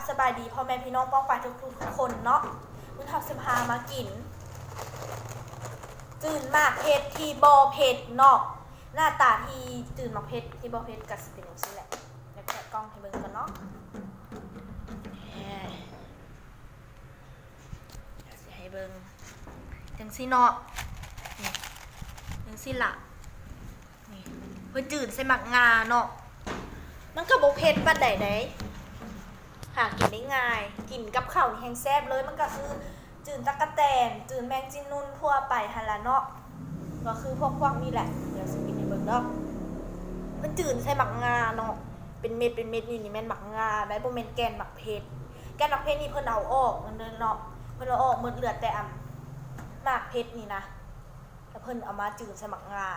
บสบายดีพ่อแม่พี่น้องป้องไปทุกทุกคนเนาะมุนทับสภามากินตื่นมากเพชรทีบอเพชรเนาะหน้าตาที่ตื่นมากเพชรทีบอเพชรกับสเป็นอย่างนี้แหละเดี๋ยวแกะกล้องให้เบิ่งกันเนาะเดี๋ยวสิให้เบิ่งจังสิเนาะนี่จังสิละนี่เพื่อจืดใส่หมักงาเนาะมันก็บอเพชรปัดใดใดหากินได้ง่าย กินกับข้าวแห้งแซ่บเลยมันก็คือจืนตะกะแตนจืนแมงจีนุ่นทั่วไปฮันละเนาะก็คือพวกพวกนี้แหละเดี๋ยวสกินในเบิ่งเนาะมันจืนใส่หมักงาเนาะเป็นเม็ดเป็นเม็ดนี่นี่แม่นหมักงาได้บ่แม่นแกนหมักเพชรแกนหมักเพชรนี่เพิ่นเอาออกมันเดินเนาะเพิ่นเอาออกหมดเหลือแต่อ่ำหมากเพชรนี่นะแล้วเพิ่นเอามาจืนใส่หมักงา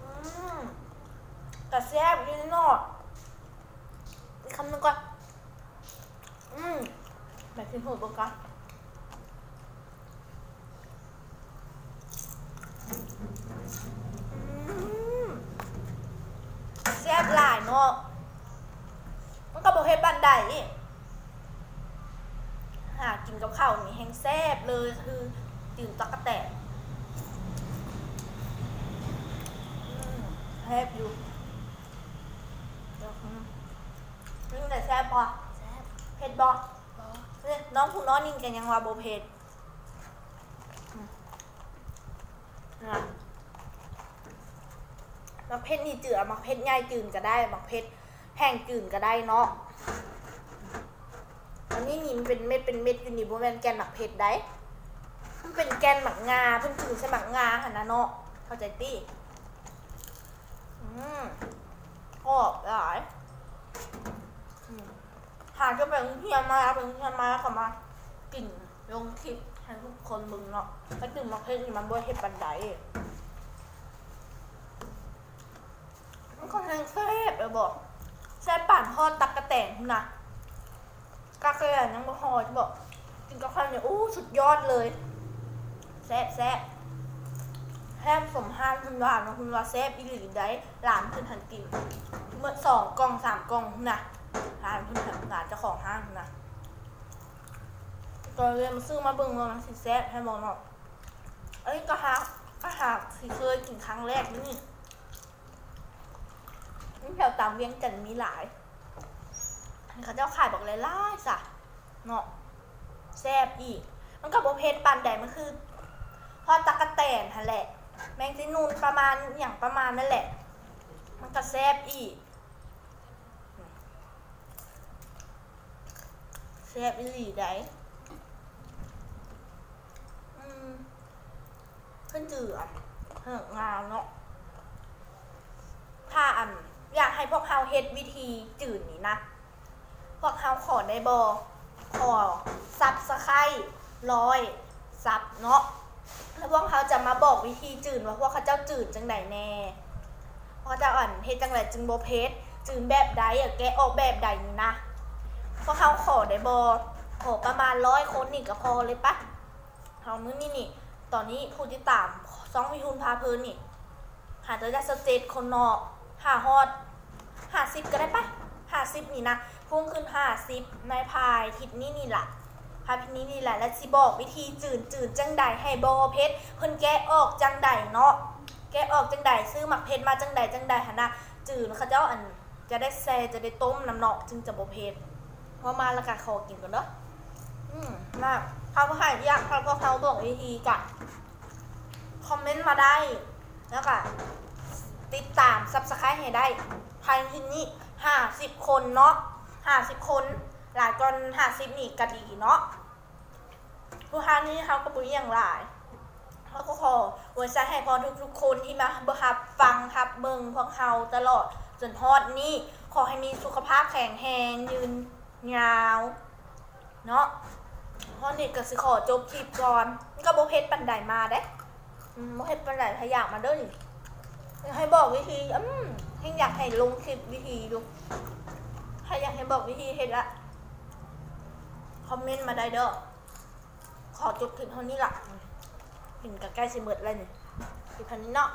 อืม กระแซบอยู่ในอกอีกคำหนึ่งก่อน อืมแบบที่หูดบอกก่อนแซ่บหลายเนาะมันก็บอกเฮ็ดบันไดหากินกับข้าวนี่แห้งแซ่บเลยคือตื่นตักะแตนแซ่บอยู่ นี่แต่แซ่ บปะแซ่บเผ็ดบอบ่เนี่ยน้องผู้น้องนิ่งกันยังว่าโบเผ็ดมนะมักเผ็ดนี่จืดอมักเผ็ดง่ายจืดก็ได้มักเผ็ดแห้งจืดก็ได้เนาะอันนี้นี่มันเป็นเม็ดเป็นเม็ดอยู่นี่โบแมนแกนหมักเผ็ดได้มันเป็นแกนหมักงาเพิ่นจืดใช่หมักงาค่ะนะเนาะเข้าใจตี้อืมกรอบหลาย หาจะไปกรุงเทียนมาไปกรุงเทียนมาแล้วก็มากินลงคลิปให้ทุกคนมึงเนาะไปดื่มมาเพลงมันบ่เฮ็ดบันไดมันก็แห้งแซ่บบอกแซ่บป่านทอดตักกระแตนพุ่นะกากะแตนยังบ่พอจะบอกกินกับข้าวเนี่ยอู้สุดยอดเลยแซ่บแซ่บแฮมสมห้ามคุณว่านะคุณว่าแซ่บอีหลีได้หลานเพิ่นหันกินเมื่อสองกล่องสามกล่องทุนะ ร้านเพิ่นทำงานเจ้าของห้างนะตอนเรียนมาซื้อมาเบิ่งว่ามันสิแซ่บให้บอกเนาะเอ้ยก็หาก็หาสิเคยกินครั้งแรกนี่นี่แถวตามเวียงจันทน์มีหลายเขาเจ้าขายบอกเลยล่าสะเนาะแซ่บอีก มันกับโบเพชรปันใดมันคือทอดตะกะแตนฮะแหละ แมงจีนูนประมาณอย่างประมาณนั่นแหละ มันก็แซ่บอีก แซ่บอีหลีได้อืมเพิ่นจืออะเฮิงงามเนาะถ้าอันอยากให้พวกเฮาเฮ็ดวิธีจืดนี่นะ พวกเฮาขอได้บ่ขอซับสไครร้อยซับเนาะแล้วพวกเขาจะมาบอกวิธีจืดว่าพวกเขาเจ้าจืดจังไดแน่พวกเจ้าอ่อนเฮ็ดจังไดจึงโบเพชรจืดแบบใดอะแกออกแบบใดนี่นะ พวกเขาขอได้บอขอประมาณร้อยคนนี่ก็พอเลยปะเขามื้อนี่นี่ ตอนนี้ผู้ที่ตามสองวิทุนพาเพลินนี่ หาตัวจะสเตทคนนอกหาฮอดหาสิบก็ได้ปะหาสิบนี่นะพุ่งขึ้นหาสิบในพายทิศนี้นี่แหละพายทินี้นี่แหละและสิบอกวิธีจืดจืดจังใดให้บอเพชรเพิ่นแกะออกจังใดเนาะแกะออกจังใดซื้อหมักเพชรมาจังใดจังใดหนะจืดเขาเจ้าอันจะได้แซ่จะได้ต้มน้ำเนาะจึงจะบอเพชร พอมาล้วก็ขอกินก่อนเนาะอืมมากเขาก็ให้อยากเขาพวกเขาบอกวิธีกะคอมเมนต์มาได้ แล้วก็ติดตามซับสไครต์ให้ได้ภายในที่นี้ห้าสิบคนเนาะห้าสิบคนหลายก่อนห้าสิบนี่ก็ดีเนาะผู้ค้านี้เขาก็บุญอย่างหลายเขาก็ขออวยใจให้พอทุกๆคนที่มาบับฟังครับเบิงพวกเขาตลอดจนฮอดนี้ ขอให้มีสุขภาพแข็งแรงยืน ยาวเนาะพอนี่ก็สิขอจบคลิปก่อนนี่ก็โบเพชรปันไดมาเด้อืมโบเพชรปันไดพยายามมาเด้อนี่ให้บอกวิธีอืมให้อยากให้ลงคลิปวิธีดูให้อยากให้บอกวิธีเฮ็ดละคอมเมนต์มาได้เด้อขอจบคลิปเท่านี้ละเห็นกับใกล้สิเมิดแล้วนี่คลิปเท่านี้เนาะ